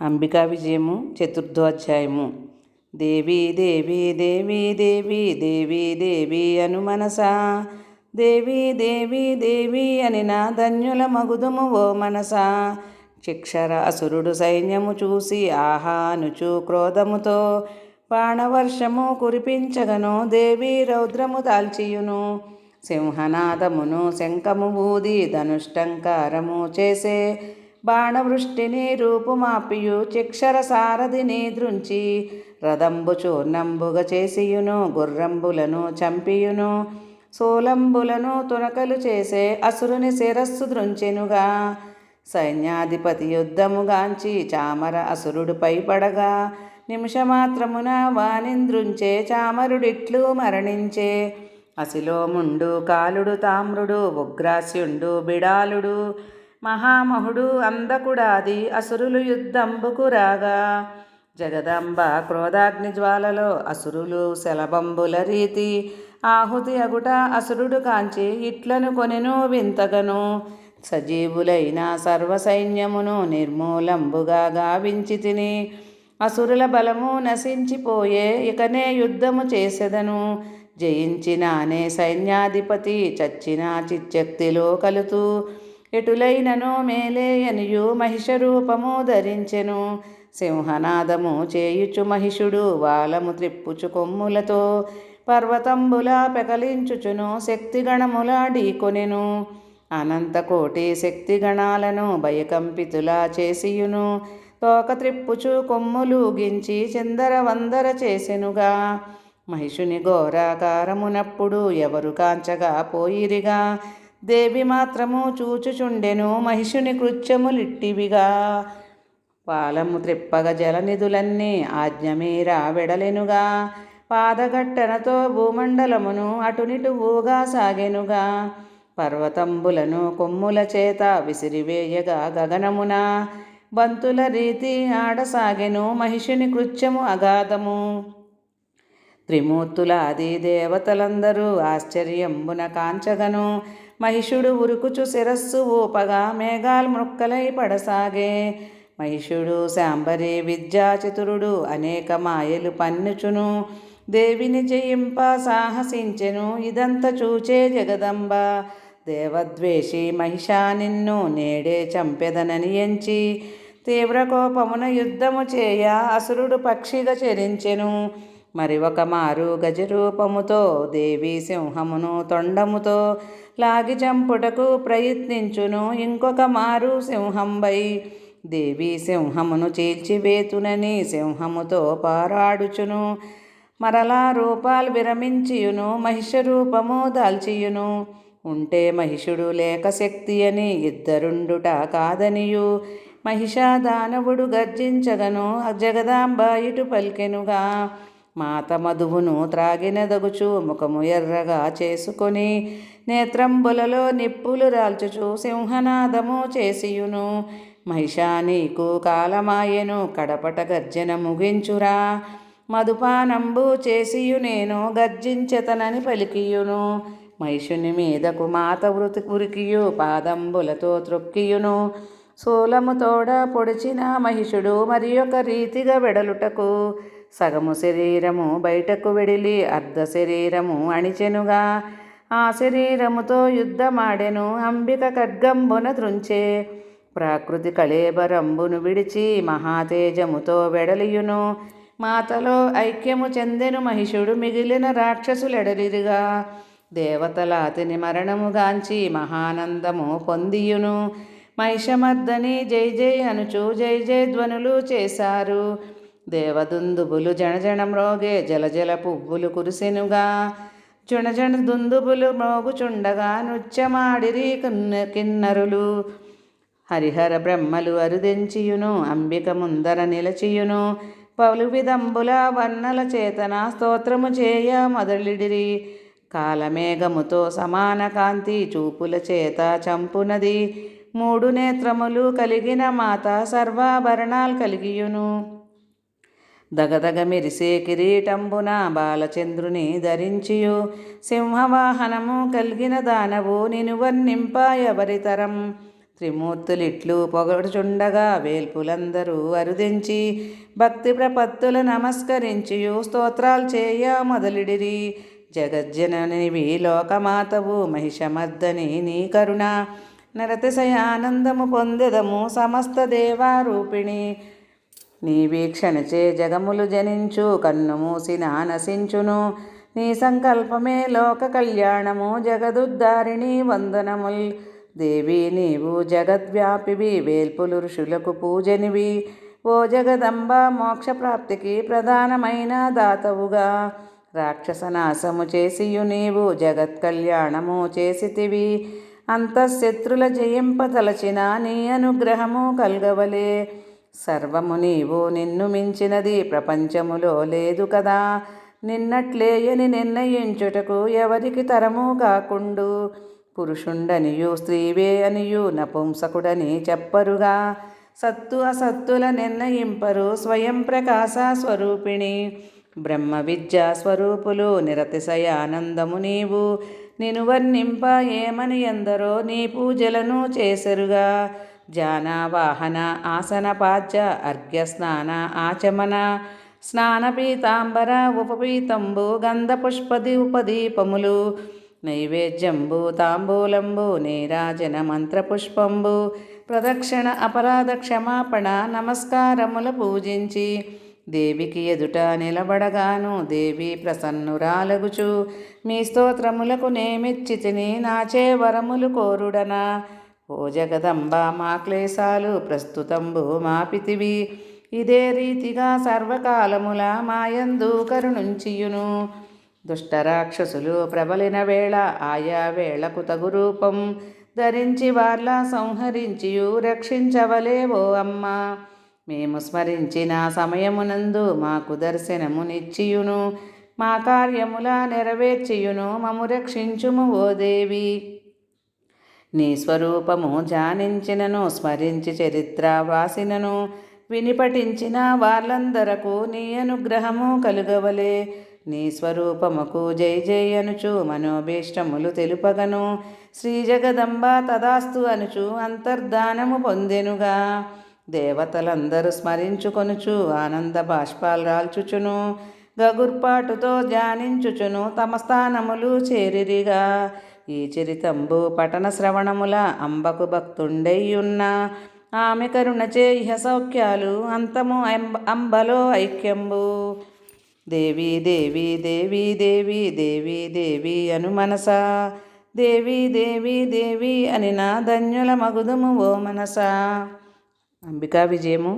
అంబికా విజయము చతుర్థోధ్యాయము. దేవి దేవి దేవి దేవి దేవి దేవి అను మనసా. దేవి దేవి దేవి అని నా ధన్యుల మగుదుము ఓ మనసా. చిక్షర అసురుడు సైన్యము చూసి ఆహా అనుచు క్రోధముతో బాణవర్షము కురిపించగను దేవి రౌద్రము దాల్చియును. సింహనాదమును శంఖము ఊది ధనుష్టంకారము చేసే బాణవృష్టిని రూపుమాపియు చిక్షర సారథిని దృంచి. రథంబు చూర్ణంబుగ చేసియును గుర్రంబులను చంపియును. సోలంబులను తునకలు చేసే అసురుని శిరస్సు దృంచెనుగా. సైన్యాధిపతి యుద్ధముగాంచి చామర అసురుడిపై పడగా నిమిషమాత్రమున వానింద్రుంచే చామరుడిట్లు మరణించే. అసిలోముండు కాలుడు తామ్రుడు ఉగ్రాస్యుండు బిడాలుడు. మహామహుడు అందకుడాది అసురులు యుద్ధంబుకు రాగా. జగదంబ క్రోధాగ్ని జ్వాలలో అసురులు శలబంబుల రీతి. ఆహుతి అగుట అసురుడు కాంచి ఇట్లను కొనెను వింతగను. సజీవులైన సర్వసైన్యమును నిర్మూలంబుగా గావించి తిని. అసురుల బలము నశించిపోయే ఇకనే యుద్ధము చేసెదను. జయించినానే సైన్యాధిపతి చచ్చిన చిచ్చక్తిలో కలుతూ. ఎటులైనను మేలేయనియు మహిష రూపము ధరించెను. సింహనాదము చేయుచు మహిషుడు వాలము త్రిప్పుచు కొమ్ములతో పర్వతంబులా పెకలించుచును శక్తిగణములా ఢీకొనెను. అనంతకోటి శక్తిగణాలను భయకంపితులా చేసియును. తోక త్రిప్పుచు కొమ్ములు గించి చిందర వందర చేసెనుగా. మహిషుని ఘోరాకారమునప్పుడు ఎవరు కాంచగా పోయిరిగా. దేవి మాత్రము చూచుచుండెను మహిషుని కృత్యములిట్టివిగా. పాలము త్రిప్పగ జలనిధులన్నీ ఆజ్ఞమీరా వెడలెనుగా. పాదగట్టనతో భూమండలమును అటునిటు ఊగా సాగెనుగా. పర్వతంబులను కొమ్ముల చేత విసిరివేయగా గగనమున. బంతుల రీతి ఆడసాగెను మహిషుని కృత్యము అగాధము. త్రిమూర్తులాది దేవతలందరూ ఆశ్చర్యంబున కాంచగను. మహిషుడు ఉరుకుచు శిరస్సు ఊపగా మేఘాల్ మృక్కలై పడసాగే. మహిషుడు శాంబరి విద్యాచతురుడు అనేక మాయలు పన్నుచును. దేవిని జయింప సాహసించెను ఇదంత చూచే జగదంబ. దేవద్వేషి మహిషా నిన్ను నేడే చంపెదనని ఎంచి తీవ్ర కోపమున యుద్ధము చేయ అసురుడు పక్షిగా చెరించెను. మరి ఒక మారు గజరూపముతో దేవి సింహమును తొండముతో లాగి చంపుటకు ప్రయత్నించును ఇంకొక మారు సింహంబై. దేవి సింహమును చీల్చివేతునని సింహముతో పారాడుచును. మరలా రూపాలు విరమించియును మహిష రూపము దాల్చియును. ఉంటే మహిషుడు లేక శక్తి అని ఇద్దరుండుట కాదనియు. మహిషా దానవుడు గర్జించగను జగదాంబ ఇటు పలికెనుగా. మాత మధువును త్రాగినదగుచు ముఖము ఎర్రగా చేసుకొని నేత్రంబులలో నిప్పులు రాల్చుచు సింహనాదము చేసియును. మహిషా నీకు కాలమాయెను కడపట గర్జన ముగించురా. మధుపానంబు చేసియు నేను గర్జించతనని పలికియును. మహిషుని మీదకు మాత వృతి ఉరికియు పాదంబులతో త్రొక్కియును శూలముతోడ పొడిచిన మహిషుడు మరి ఒక రీతిగా వెడలుటకు సగము శరీరము బయటకు వెడిలి అర్ధ శరీరము అణిచెనుగా ఆ శరీరముతో యుద్ధమాడెను. అంబిక ఖడ్గంబున త్రుంచే ప్రాకృతి కళేబరంబును విడిచి మహాతేజముతో వెడలియును. మాతలో ఐక్యము చెందెను మహిషుడు మిగిలిన రాక్షసులెడలిరిగా. దేవతల అతిని మరణముగాంచి మహానందము పొందియును. మహిషమర్దని జై జై అనుచు జై జై ధ్వనులు చేశారు. దేవదుందుబులు జనజన మ్రోగే జలజల పువ్వులు కురిసెనుగా. జుణజన దుందుబులు మ్రోగుచుండగా నృత్యమాడిరి కిన్నరులు. హరిహర బ్రహ్మలు అరుదెంచియును అంబిక ముందర నిలచియును. పలు విధంబుల వర్ణల చేతన స్తోత్రము చేయ మొదలిడిరి. కాలమేఘముతో సమాన కాంతి చూపుల చేత చంపునది. మూడు నేత్రములు కలిగిన మాత సర్వాభరణాలు కలిగియును. దగదగ మెరిసే కిరీటంబున బాలచంద్రుని ధరించియు. సింహవాహనము కలిగిన దానవు నినువర్ణింప ఎవరితరం. త్రిమూర్తులిట్లు పొగడుచుండగా వేల్పులందరూ అరుదించి భక్తి ప్రపత్తులు నమస్కరించియు స్తోత్రాలు చేయ మొదలిడిరి. జగజ్జననివి లోకమాతవు మహిషమర్దని నీ కరుణ. నరతిశయానందము పొందెదము సమస్త దేవారూపిణి. నీ వీక్షణచే జగములు జనించు కన్ను మూసిన నశించును నీ సంకల్పమే లోక కళ్యాణము జగదుద్ధారిణి వందనముల్. దేవి నీవు జగద్వ్యాపివి వేల్పులు ఋషులకు పూజనివి. ఓ జగదంబ మోక్షప్రాప్తికి ప్రధానమైన దాతవుగా. రాక్షసనాశము చేసియు నీవు జగత్ కళ్యాణము చేసితివి. అంతఃశత్రుల జయింపతలచిన నీ అనుగ్రహము కల్గవలే. సర్వము నీవు నిన్ను మించినది ప్రపంచములో లేదు కదా. నిన్నట్లేయని నిర్ణయించుటకు ఎవరికి తరము కాకుండు. పురుషుండనియు స్త్రీవే అనియు నపుంసకుడని చెప్పరుగా. సత్తు అసత్తుల నిర్ణయింపరు స్వయం ప్రకాశ స్వరూపిణి. బ్రహ్మ విద్యా స్వరూపులు నిరతిశయానందము నీవు. నిను వర్ణింప ఏమని ఎందరో నీ పూజలను చేసరుగా. జాన వాహన ఆసన పాద్య అర్ఘ్య స్నాన ఆచమన. స్నాన పీతాంబర ఉపపీతంబు గంధ పుష్పది ఉపదీపములు. నైవేద్యంబు తాంబూలంబు నీరాజన మంత్రపుష్పంబు ప్రదక్షిణ అపరాధ క్షమాపణ నమస్కారముల పూజించి. దేవికి ఎదుట నిలబడగాను దేవి ప్రసన్నురాలగుచు మీ స్తోత్రములకు నేమిచ్చితిని నాచే వరములు కోరుడనా. ఓ జగదంబ మా క్లేశాలు ప్రస్తుతంబు మాపితివి. ఇదే రీతిగా సర్వకాలముల మాయందు కరుణుంచియును. దుష్టరాక్షసులు ప్రబలిన వేళ ఆయా వేళకు తగు రూపం ధరించి వార్లా సంహరించియు రక్షించవలేవో అమ్మా. మేము స్మరించిన సమయమునందు మాకు దర్శనమునిచ్చియును. మా కార్యముల నెరవేర్చియును. మము రక్షించుము ఓ దేవి. నీ స్వరూపము జానించినను స్మరించి చరిత్ర వ్రాసినను. వినిపటించిన వాళ్ళందరకు నీ అనుగ్రహము కలుగవలే. నీ స్వరూపముకు జై జై అనుచు మనోభీష్టములు తెలుపగను. శ్రీ జగదంబ తదాస్తు అనుచు అంతర్ధానము పొందెనుగా. దేవతలందరూ స్మరించుకొనుచు ఆనంద బాష్పాలు రాల్చుచును గగుర్పాటుతో ధ్యానించుచును తమ స్థానములు చేరిరిగా. ఈ చిరితంబు పఠన శ్రవణముల అంబకు భక్తుండయ్యున్న ఆమె కరుణచే ఇహ సౌఖ్యాలు అంతము అంబలో ఐక్యంబు. దేవి దేవి దేవి దేవి దేవి దేవి అను మనస. దేవి దేవి దేవి అని నా ధన్యుల మగుదుము ఓ మనస. అంబికా విజయము